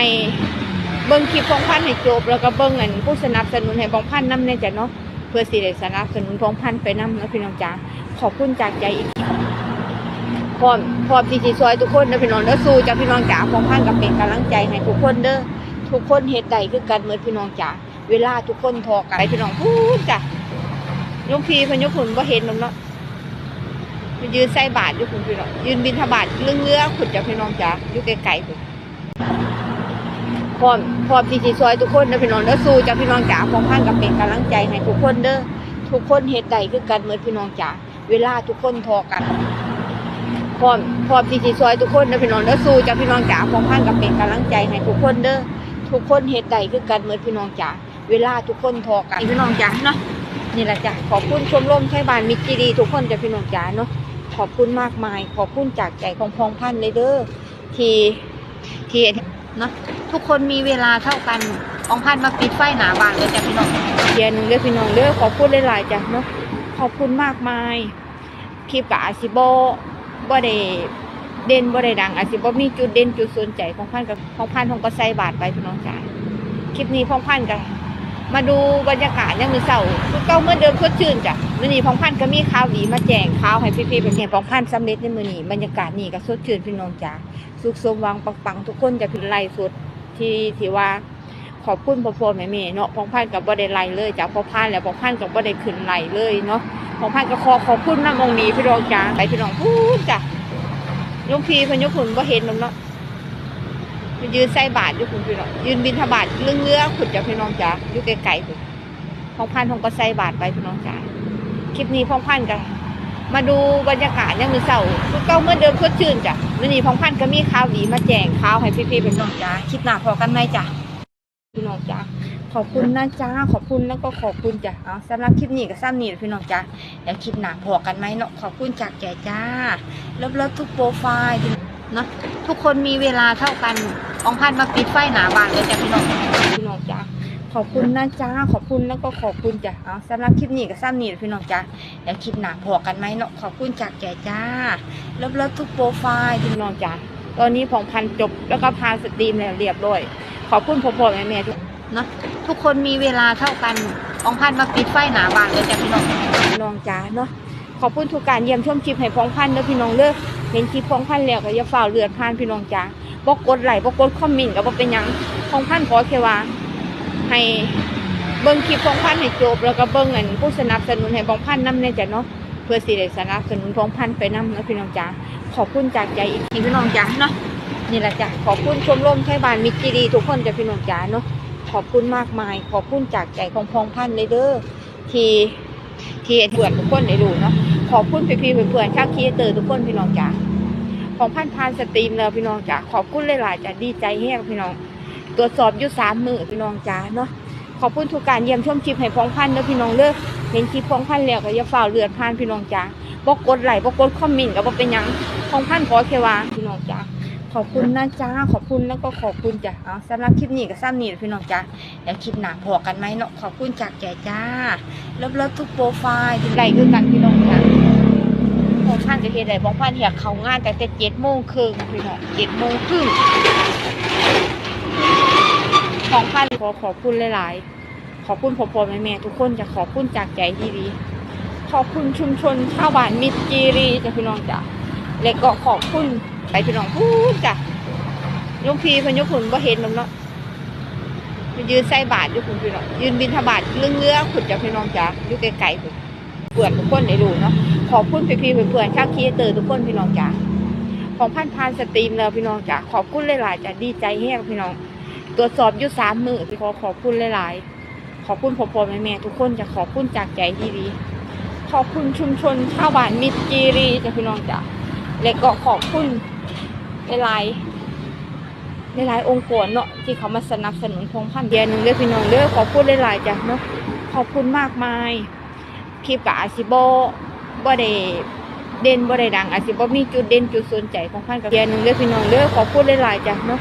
ให้เบิ่งคลิปของพันให้จบ แล้วก็เบิ่งอันผู้สนับสนุนให้ของพันนำเนี่ยจ้ะเนาะเพื่อสิได้สนับสนุนของพันไปนำเนาะพี่น้องจ๋าขอบคุณจากใจอีกพร้อมพร้อมที่สิช่วยทุกคนนะพี่น้องเด้อสู้จ้ะพี่น้องจ๋าของพันกับเป็นกำลังใจให้ทุกคนเด้อทุกคนเฮ็ดได้คือกันเหมือนพี่น้องจ๋าเวลาทุกคนทอกันพี่น้องพูดจ้ะยกพีพยกขุนบ่เห็นหรอกเนาะยืนใส่บาทอยู่คุณพี่น้องยืนบินทบาทเรื่องเรือขุดจากพี่น้องจ๋าอยู่ไกลๆคุณ พร้อมพร้อมที่จะช่วยทุกคนนะพี่น้องเด้อสู้จากพี่น้องจ๋าของพันกับเป็นกำลังใจให้ทุกคนเด้อทุกคนเฮ็ดได้คือกันเหมือนพี่น้องจ๋าเวลาทุกคนทอกันพร้อมพร้อมที่จะช่วยทุกคนนะพี่น้องเด้อสู้จากพี่น้องจ๋าของพันกับเป็นกำลังใจให้ทุกคนเด้อทุกคนเฮ็ดได้คือกันเหมือนพี่น้องจ๋าเวลาทุกคนทอกันพี่น้องจ๋าเนาะนี่แหละจ้ะขอบคุณชมรมไทยบ้านมิตรจีดีทุกคนจ้ะพี่น้องจ๋าเนาะขอบคุณมากมาย ขอบคุณจากใจของพองพันเลยเด้อที่ที่ เนาะทุกคนมีเวลาเท่ากันองพันมาปิดไฟหนาบานเลยจ้ะพี่น้องเดียหนึ่งเด้อพี่น้องเด้อขอพูดหลายๆจ้ะเนาะขอบคุณมากมายคลิปกับอาซิโบบ่ได้เด่นบ่ได้ดังอาซิโบมีจุดเด่นจุดสนใจของพันกับของพันของก็ใส่บาทไปพี่น้องจ้าคลิปนี้ของพันกัน มาดูบรรยากาศเนี่ยามมือเสาร์คือเก่าเมื่อเดิมสดชื่นจ้ะมือนีพองพันก็มีข่าวดีมาแจงข่าวให้พี่ๆเป็นเห็นพองพันสำเร็จในมือนีบรรยากาศนี่ก็สดชื่นพี่น้องจ้าสุขสมหวังปังๆทุกคนจะเป็นไล่สุดที่ที่ว่าขอบคุณพ่อพ่อแม่แม่เนาะพองพันกับบ่ได้ไล่เลยจากพอพันแล้วพองพันกับบ่ได้ขึ้นไล่เลยเนาะพองพันก็ขอขอบคุณน้ำองนี้พี่น้องจ้าไปพี่น้องพูดจ้ะยกพีพยกขุนบ่เห็นหรอกเนาะ มันยืนใส่บาทอยู่คุณพี่น้องยืนบินทบาทเรื่องเรือขุดจากพี่น้องจ้าอยู่ไกลๆคุณพองพันพองก็ใส่บาทไปพี่น้องจ้าคลิปนี้พองพันกันมาดูบรรยากาศยามมือเสาร์คือเก่าเมื่อเดิมสดชื่นจ้ะมื่อนี้พองพันก็มีข่าวดีมาแจงข่าวให้พี่ๆเป็นน้องจ้าคลิปหน้าพอกันไหมจ้ะพี่น้องจ้าขอบคุณนะจ้าขอบคุณแล้วก็ขอบคุณจ้ะเอาสำหรับคลิปนี้ก็ซ้ำนี่แหละพี่น้องจ้าแล้วคลิปหน้าพอกันไหมเนาะขอบคุณจากใจจ้าเลิฟเลิฟทุกโปรไฟล์ เนาะทุกคนมีเวลาเท่ากันองพันมาปิดไฟหนาบานเลยจ้ะพี่น้องพี่น้องจ้าขอบคุณนะจ้าขอบคุณแล้วก็ขอบคุณจ้ะเอาสำหรับคลิปนี้ก็ซ้ำนี่แหละพี่น้องจ้าแล้วคลิปหนาพอกันไหมเนาะขอบคุณจากใจจ้าเลิฟเลิฟทุกโปรไฟล์พี่น้องจ้าตอนนี้ของพันจบแล้วก็พาสตรีมแล้วเรียบร้อย ขอบคุณพ่อพ่อแม่แม่ทุกเนาะทุกคนมีเวลาเท่ากันองพันมาปิดไฟหนาบานเลยจ้ะพี่น้องพี่น้องจ๋าเนาะ ขอบคุณทุกการเยี่ยมชมคลิปให้พองพันเด้อพี่น้องเด้อเห็นคลิปพองพันแล้วก็อย่าฝ่าเลือดพานพี่น้องจ๋าบอกกดไลค์บอกกดคอมเมนต์ก็บ่เป็นยังพองพันขอแค่ว่าให้เบิ่งคลิปพองพันให้จบแล้วก็เบิ่งอันผู้สนับสนุนให้พองพันนำเนี่ยจ้ะเนาะเพื่อสิได้สนับสนุนพองพันไปนำเนาะพี่น้องจ๋าขอบคุณจากใจอีกทีพี่น้องจ๋าเนาะนี่แหละจ้ะขอบคุณชมรมไทยบานมิตรจีดีทุกคนจะพี่น้องจ๋าเนาะขอบคุณมากมาย ขอบคุณจากใจของพองพันเลยเด้อที่ที่เพื่อทุกคนได้ดูเนาะ ขอบคุณพี่ๆเพื่อนๆชาวคีเตอร์ทุกคนพี่น้องจ๋าของพันพานสตรีมเลยพี่น้องจ๋าขอบคุณหลายๆจ้ะดีใจแห้งพี่น้อง ตรวจสอบอยู่สามมือพี่น้องจ๋าเนาะขอบคุณทุกการเยี่ยมชมคลิปให้พองพันเด้อพี่น้องเด้อเห็นคลิปพองพันแล้วก็อย่าฝ่าเลือดพานพี่น้องจ๋าบอกกดไลค์บอกกดคอมเมนต์ก็บอกเป็นยังพองพันขอแค่ว่าพี่น้องจ๋าขอบคุณนะจ้าขอบคุณแล้วก็ขอบคุณจ้ะเอาสำหรับคลิปนี้ก็ซ้ำนี่แหละพี่น้องจ้าแล้วคลิปหน้าพอกันไหมเนาะขอบคุณจากใจจ้าเลิฟเลิฟทุกโปรไฟล์ที่ไรคือกันพี่น้องจ้าานจะเฮ็ดได้บอกพันเหียเขางานแต่แต่เจ็ดโมงครึ่งพี่น้องเจ็ดโมงครึ่งของพันขอขอบคุณหลายๆ ขอบคุณพ่อพ่อแม่แม่ทุกคนจะขอบคุณจากใจดีๆขอบคุณชุมชนชาวบ้านมิตรจีรีจ้ะพี่น้องจ้าและก็ขอบคุณไปพี่น้องพูดจ้ะยกพีพิ่นยกขุนบ่เห็นหรอกเนาะมันยืนใส่บาทอยู่คุณพี่น้องยืนบินทบาทเรื่องเรือขุดจากพี่น้องจ้ะอยู่ไกลๆคุณเพื่อนทุกคนได้รู้เนาะ ขอบคุณพี่ๆเพื่อนๆชาวคีเตอร์ทุกคนพี่น้องจ้ะของพันพานสตรีมเลยพี่น้องจ้ะขอบคุณหลายๆจ้ะดีใจแห้งพี่น้อง ตรวจสอบอยู่สามมือขอขอบคุณหลายๆ ขอบคุณพ่อพ่อแม่แม่ทุกคนจะขอบคุณจากใจดีๆขอบคุณชุมชนชาวบ้านมิตรจีรีจ้ะพี่น้องจ้ะและก็ขอบคุณหลายๆหลายๆองค์กรเนาะที่เขามาสนับสนุนพงพันเดียหนึ่งเด้อพี่น้องเด้อขอพูดหลายๆจ้ะเนาะขอบคุณมากมายคลิปกับอาซิโบ บ่ได้เด่นบ่ได้ดังอาซิโบมีจุดเด่นจุดสนใจของพันกับเดียหนึ่งเด้อพี่น้องเด้อขอพูดหลายๆจ้ะเนาะ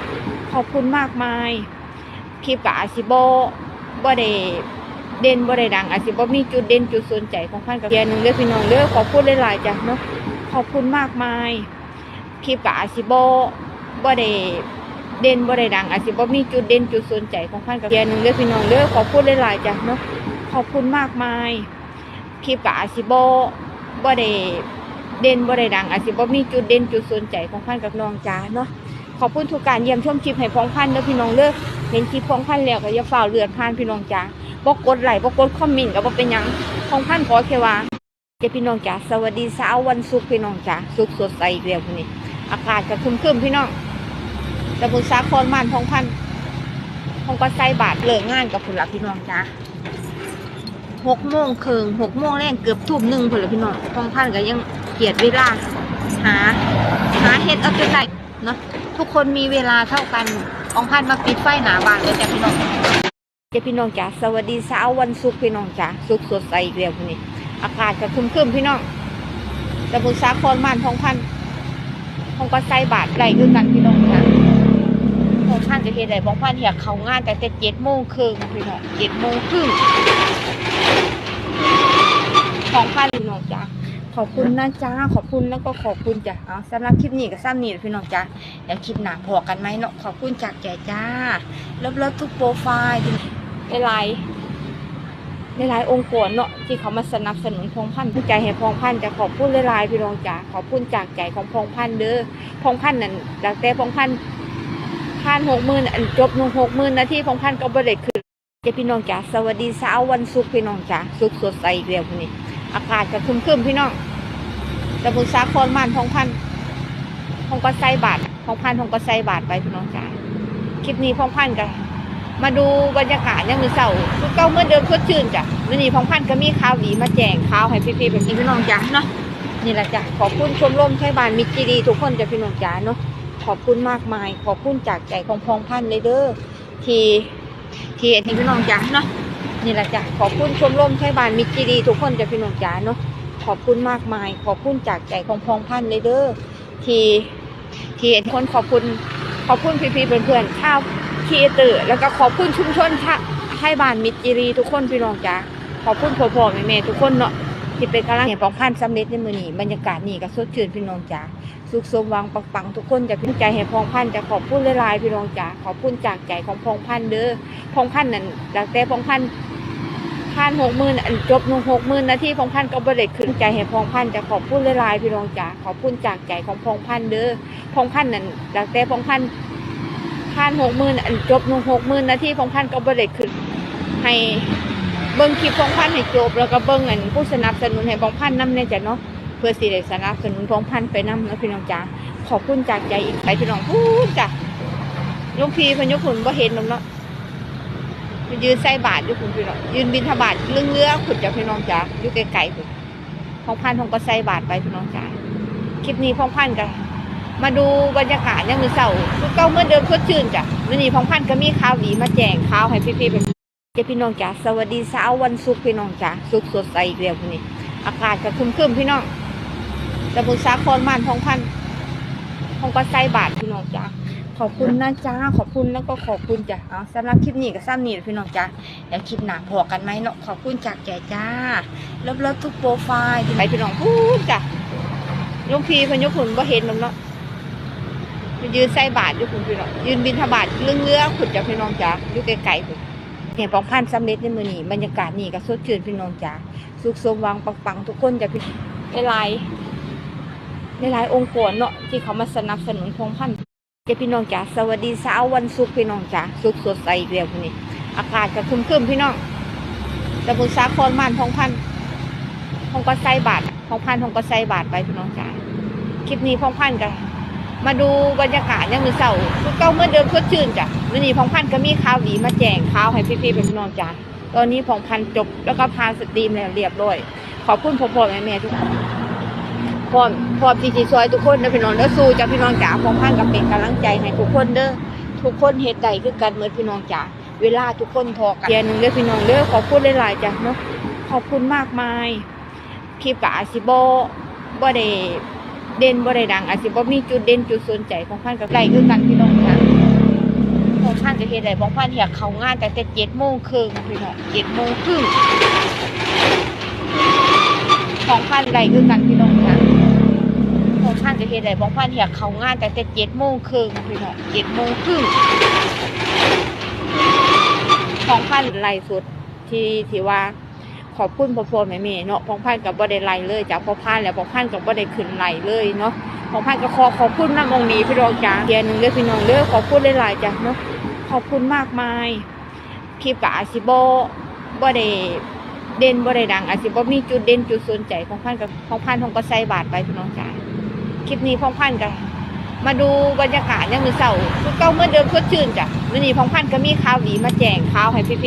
ขอบคุณมากมายคลิปกับอาซิโบบ่ได้เด่นบ่ได้ดังอาซิโบมีจุดเด่นจุดสนใจของพันกับเดียหนึ่งเด้อพี่น้องเด้อขอพูดหลายๆจ้ะเนาะขอบคุณมากมายคลิปกับอาซิโบบ่ได้เด่นบ่ได้ดังอาจสิบ่มีจุดเด่นจุดสนใจของพันกับเทียหนึงเด้อพี่น้องเด้อขอบคุณหลายๆจ้ะเนาะขอบคุณมากมายคลิปกับอาจสิบ่ บ่ได้เด่นบ่ได้ดังอาจสิบ่มีจุดเด่นจุดสนใจของพันกับน้องจ้าเนาะขอบคุณทุกการเยี่ยมชมคลิปให้พองพันเด้อพี่น้องเด้อเห็นคลิปพองพันแล้วก็อย่าฝ่าเลือดผ่านพี่น้องจ้าบ่กดไลค์บ่กดคอมเมนต์ก็บ่เป็นหยังพองพันขอแค่ว่าเจ้าพี่น้องจ๋าสวัสดีเช้าวันศุกร์พี่น้องจ๋าสุขสดใสอีกแล้วคนนี้ อากาศก็ครึมๆพี่น้องตะบุญสาครมานทองพันทองก็ใส่บาทเลิกงานกับผุนละพี่น้องจ๋า หกโมงครึ่งหกโมงแรงเกือบทุ่มหนึ่งผุนละพี่น้องทองพันก็ยังเกียดเวลา หา หาเฮ็ดเอาจนได้เนาะทุกคนมีเวลาเท่ากันทองพันมาปิดไฟหนาบ้านเลยจ้ะพี่น้องเจ้าพี่น้องจ๋าสวัสดีเช้าวันศุกร์พี่น้องจ๋าสุขสดใสอีกแล้วนนี้อากาศก็ครึมๆพี่น้องตะบุญสาครมานทองพันทองก็ใส่บาทไหลคือกันพี่น้องค่ะ งพันจะเฮ็ดได้บองพันเหียเขางานแต่แต่เจ็ดโมงครึ่งพี่น้องเจ็ดโมงครึ่งทองพันพี่น้องจ้าขอบคุณนะจ้าขอบคุณแล้วก็ขอบคุณจ้ะเอาสำหรับคลิปนี้ก็ซ้ำนี่แหละพี่น้องจ้าเดี๋ยวคลิปหน้าพอกันไหมเนาะขอบคุณจากใจจ้าเลิฟเลิฟทุกโปรไฟล์เป็นไรหลายๆองค์กรเนาะที่เขามาสนับสนุนพองพันธุ์ใจให้พองพันธุ์จะขอบคุณหลายๆพี่รองจ๋าขอบคุณจากใจของพองพันธุ์เด้อพองพันธุ์นั่นจากแต่พองพันธุ์ พันหกหมื่นจบหนึ่งหกหมื่นนาทีพองพันก็บริขึ้นเจ้าพี่น้องจ๋าสวัสดีเช้าวันศุกร์พี่น้องจ๋าสุขสดใสอีกแล้วคนนี้อากาศก็ครึมๆพี่น้องตะบุสาครมานพองพันพองก็ใส่บาทพองพันพองก็ใส่บาทไปพี่น้องจ๋าคลิปนี้พองพันกันมาดูบรรยากาศเนี่ยมือเสาร์คือเก่าเมื่อเดิมสดชื่นจ้ะมื่อนี้พองพันก็มีข่าวดีมาแจงข่าวให้พี่ๆแบบนี้พี่น้องจ้ะเนาะนี่แหละจ้ะขอบคุณชมรมไทยบานมิตรจีดีทุกคนจ้ะพี่น้องจ้ะเนาะ อบคุณมากมาย ขอบคุณจากใจของพองพันเลยเด้อที่ที่ให้พี่น้องจ้ะเนาะนี่แหละจ้ะขอบคุณชมรมไทยบานมิตรจีดีทุกคนจ้ะพี่น้องจ้ะเนาะขอบคุณมากมาย ขอบคุณจากใจของพองพันเลยเด้อที่ที่คนขอบคุณขอบคุณพี่ๆเพื่อนๆข้าวคีเอตอร์แล้วก็ขอบคุณชุมชนไทยบานมิตรจิรีทุกคนพี่น้องจ้าขอบคุณพ่อพ่อแม่แม่ทุกคนเนาะที่เป็นกำลังเห็นปองพันสำเร็จในมือนี้บรรยากาศนี่ก็สดชื่นพี่น้องจ้า สุขสมหวังปังปังทุกคนจะพิใจให้พองพันจะขอบคุณหลายๆพี่น้องจ้าขอบคุณจากใจของพองพันเด้อพองพันนั่นจากแต่พองพันพันหกหมื่นอันจบหนึ่งหกหมื่นนาทีพองพันก็บริขึ้นใจให้พองพันจะขอบคุณหลายๆพี่น้องจ้าขอบคุณจากใจของพองพันเด้อพองพันนั่นจากแต่พองพันพันหกหมื่นอันจบหนึ่งหกหมื่นนาทีของพันก็บริขึ้นให้เบิ้งคลิปของพันให้จบแล้วก็เบิ้งอันผู้สนับสนุนให้บองพันนำเนี่ยจ้ะเนาะ เพื่อสิได้สนับสนุนของพันไปนำแล้วพี่น้องจ๋าขอบคุณจากใจอีกไปพี่น้องพูดจ้ะลุงพีพนยกขุนบ่เห็นหรอกเนาะยืนใส่บาทอยู่คุณพี่น้องยืนบินทบาทเรื่องเรือขุดจากพี่น้องจ๋าอยู่ไกลๆคุณของพันของก็ใส่บาทไปพี่น้องจ๋าคลิปนี้ของพันกันมาดูบรรยากาศเนี่ยมือเสาร์คือเก่าเมื่อเดิมสดชื่นจ้ะมื่อนี้พองพันธ์ก็มีข่าวดีมาแจงข่าวให้พี่ๆแบบเจ้าพี่น้องจ๋าสวัสดีเช้าวันศุกร์พี่น้องจ๋าสุขสดใสอีกแล้วคนนี้อากาศก็ครึมๆพี่น้อง ตะบุสาครมานทองพันทองก็ใส่บาทพี่น้องจ๋าขอบคุณนะจ้าขอบคุณแล้วก็ขอบคุณจ้ะเอาสำหรับคลิปนี้ก็ซ้ำนี่พี่น้องจ๋าเดี๋ยวคลิปหน้าพอกันไหมเนาะขอบคุณจากใจจ้าเลิฟเลิฟทุกโปรไฟล์ที่ไปพี่น้องพูดจ้ะหลุงพีพนยกขุนบ่เห็นหรอกเนาะยืนใส่บาทอยู่คุณพี่น้องยืนบินทบาทเรื่องเรือขุดจากพี่น้องจ๋าอยู่ไกลๆคุณเห็นปองพันธุ์สำเร็จในมือนี้บรรยากาศนี่ก็สดชื่นพี่น้องจ๋าสุขสมหวังปังๆทุกคนจะพี่หลายๆ หลายๆองค์กรเนาะที่เขามาสนับสนุนพงพันธ์จะพี่น้องจ๋าสวัสดีเช้าวันศุกร์พี่น้องจ๋าสุขสดใสอีกแล้วคนนี้ อากาศก็ครึมๆพี่น้องตะบุญสาครมานพงพันธ์พงก็ใส่บาทพงพันธ์พงก็ใส่บาทไปพี่น้องจ๋าคลิปนี้พงพันธ์กันมาดูบรรยากาศเนี่ยมือเสาร์เก่าเมื่อเดิมสดชื่นจ้ะมื่อนี้พงพันธ์ก็มีข่าวดีมาแจงข่าวให้พี่ๆเป็นพี่น้องจ้ะตอนนี้พงพันธ์จบแล้วก็พาสตรีมแล้วเรียบร้อยขอบคุณพ่อพ่อแม่แม่ทุกคน พร้อมพร้อมที่จะช่วยทุกคนนะพี่น้องเด้อสู้จ้ะพี่น้องจ๋าพองพันธุ์ก็เป็นกำลังใจให้ทุกคนเด้อทุกคนเฮ็ดใดคือกันเหมือนพี่น้องจ๋าเวลาทุกคนทอกันเทียหนึงเด้อพี่น้องเด้อขอบคุณหลายๆจ้ะเนาะขอบคุณมากมายคลิปกับอาซิโบบ่ได้เด่นบ่ได้ดังอาจสิบ่มีจุดเด่นจุดสนใจของพันกับไรคือกันพี่น้องค่ะของพันจะเฮ็ดได้ของพันเหียเขางานแต่แต่เจ็ดโมงครึ่งพี่น้องเจ็ดโมงครึ่งของพันไรคือกันพี่น้องค่ะ องของพันจะเฮ็ดได้ของพันเหียเขางานแต่แต่เจ็ดโมงครึ่งพี่น้องเจ็ดโมงครึ่งของพันไล่สุดที่ที่ว่าขอบคุณพ่อพ่อแม่แม่เนาะของพันกับบ่ได้ไล่เลยจากพ่อพันแล้วพ่อพันกับบ่ได้ขึ้นไล่เลยเนาะของพันก็ขอขอบคุณน้ำองนี้พี่น้องจ้าเทียนหนึ่งเด้อพี่น้องเด้อขอบคุณหลายๆจ้ะเนาะขอบคุณมากมายคลิปกับอาซิโบบ่ได้เด่นบ่ได้ดังอาซิโบมีจุดเด่นจุดสนใจของพันกับของพันของก็ใส่บาทไปพี่น้องจ้า คลิปนี้ของพันกันมาดูบรรยากาศยังมือเช้าคือเก่าเมื่อเดิมสดชื่นจ้ะมื้อนี้ของพันก็มีข่าวดีมาแจ้งข่าวให้พี่